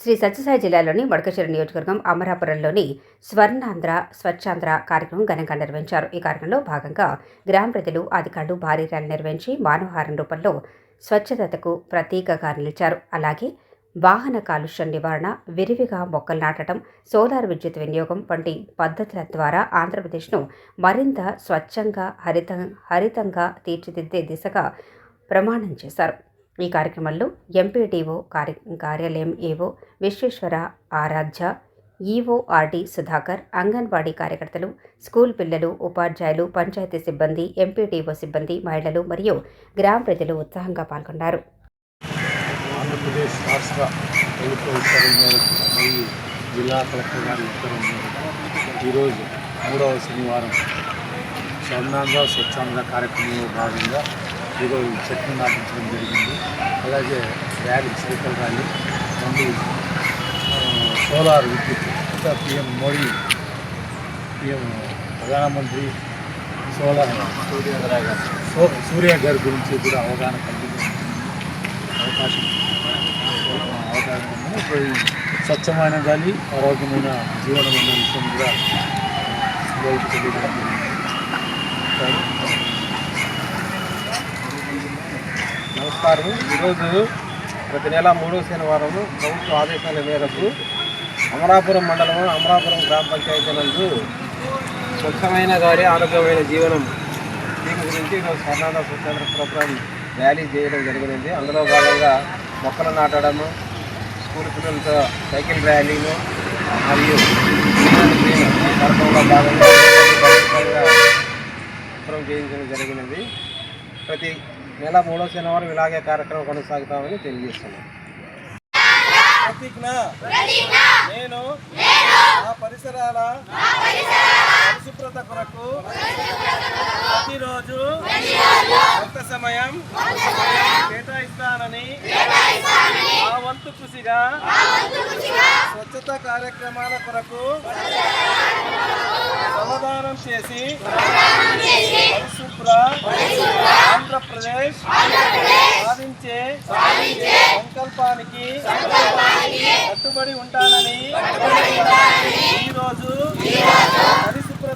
శ్రీ సత్యసాయి జిల్లాలోని మడకశిర నియోజకవర్గం అమరాపురంలోని స్వర్ణాంధ్ర స్వచ్ఛాంధ్ర కార్యక్రమం ఘనంగా నిర్వహించారు. ఈ కార్యక్రమంలో భాగంగా గ్రామ ప్రజలు అధికారులు భారీ ర్యాలీ నిర్వహించి మానవహారం రూపంలో స్వచ్ఛతకు ప్రతీకగా నిలిచారు. అలాగే వాహన కాలుష్యం నివారణ విరివిగా మొక్కలు నాటడం సోలార్ విద్యుత్ వినియోగం వంటి పద్ధతుల ద్వారా ఆంధ్రప్రదేశ్ను మరింత స్వచ్ఛంగా హరిత హరితంగా తీర్చిదిద్దే దిశగా ప్రమాణం చేశారు. ఈ కార్యక్రమంలో ఎంపీటీఓ కార్య కార్యాలయం ఏవో విశ్వేశ్వర ఆరాధ్య ఈఓఆర్డి సుధాకర్ అంగన్వాడీ కార్యకర్తలు స్కూల్ పిల్లలు ఉపాధ్యాయులు పంచాయతీ సిబ్బంది ఎంపీటీఓ సిబ్బంది మహిళలు మరియు గ్రామ ప్రజలు ఉత్సాహంగా పాల్గొన్నారు. ఆంధ్రప్రదేశ్ రాష్ట్ర ప్రభుత్వ ఉత్తర్వుల మేరకు మరియు జిల్లా కలెక్టర్ గారి ఉత్తర్వుల మేరకు ఈరోజు మూడవ శనివారం స్వర్ణాంధ్ర కార్యక్రమంలో భాగంగా ఏదో చెట్లు నాటించడం జరిగింది. అలాగే ర్యాలీ సైకిల్ ర్యాలీ రెండు సోలార్ విద్యుత్. ఇంకా పిఎం మోడీ పిఎం ప్రధానమంత్రి సోలార్ సో- సూర్య గారి గురించి కూడా అవగాహన కల్పించింది అవకాశం అవకాశం ఇప్పుడు స్వచ్ఛమైన గాలి ఆరోగ్యమైన జీవనం అనే విషయం కూడా తెలియజేయడం జరిగింది. నమస్కారం. ఈరోజు ప్రతి నెల మూడో శనివారం ప్రభుత్వ ఆదేశాల మేరకు అమరాపురం మండలం అమరాపురం గ్రామ పంచాయతీ నందు స్వచ్ఛమైన గారి ఆరోగ్యమైన జీవనం దీని గురించి ఈరోజు స్వర్ణాంధ్ర స్వచ్ఛాంధ్ర ప్రోగ్రాం ర్యాలీ చేయడం జరిగింది అందులో భాగంగా మొక్కలు నాటడము స్కూల్ పిల్లలతో సైకిల్ ర్యాలీలు మరియు కార్యక్రమంలో భాగంగా చేయించడం జరిగినది. ప్రతి నెల మూడో శనివారం ఇలాగే కార్యక్రమం కొనసాగుతామని తెలియజేస్తున్నాం. ప్రతిజ్ఞ నేను నా పరిసరాల పరిశుభ్రత కొరకు ప్రతిరోజు కొంత సమయం కేటాయిస్తానని ఆ వంతు కృషిగా స్వచ్ఛత కార్యక్రమాల కొరకు సమాధానం చేసి పరిశుభ్ర ఆంధ్రప్రదేశ్ సాధించే సంకల్పానికి కట్టుబడి ఉంటానని ఈరోజు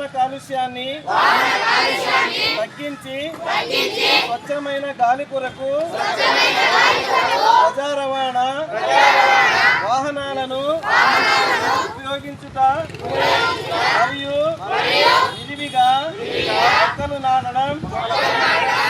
వాహన కాలుష్యాన్ని తగ్గించి స్వచ్ఛమైన గాలి కొరకు ప్రజా రవాణా వాహనాలను ఉపయోగించుట మరియు విరివిగా మొక్కలు నాటడం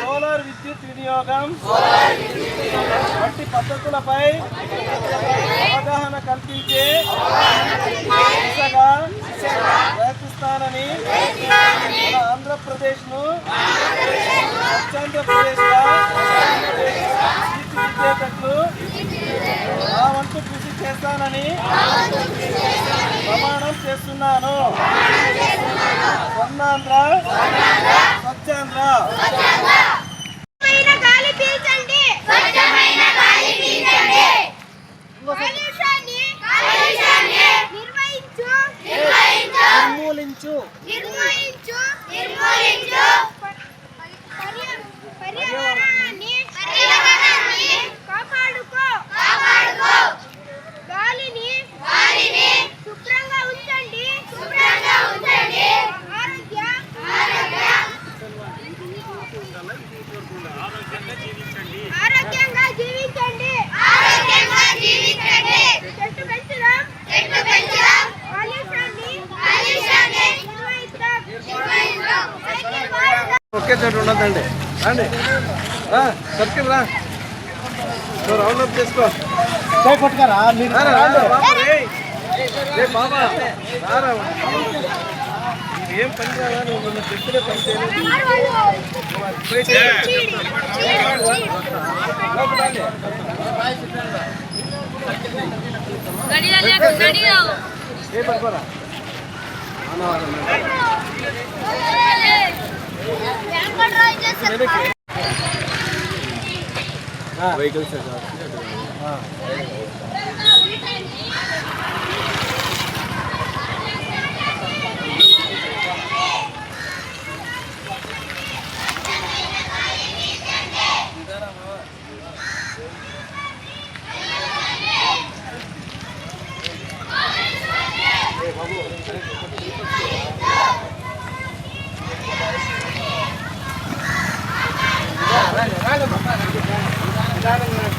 సోలార్ విద్యుత్ వినియోగం పద్ధతులపై అవగాహన కల్పించే దిశగా ప్రయత్నిస్తానని మన ఆంధ్రప్రదేశ్ను స్వచ్ఛాంధ్రప్రదేశ్గా తీర్చిదిద్దేటట్లు నా వంతు కృషి చేస్తానని ప్రమాణం చేస్తున్నాను. స్వర్ణాంధ్ర స్వచ్ఛాంధ్ర. గాలి పీల్చండి. నిర్వహించు. నిర్వహించు. నిర్మూలించు. నిర్మూలించు. చోట ఉండదండి రండి. రా సర్కిల్ రా. నువ్వు రౌండ్ అప్ చేసుకో. పట్టుకరా బాబు, రారా. ఏం పని నువ్వు మొన్న చెప్పుడే పని చేయలేదు. ఏ పట్టుకోరా అన్నవాళ్ళ Ang dami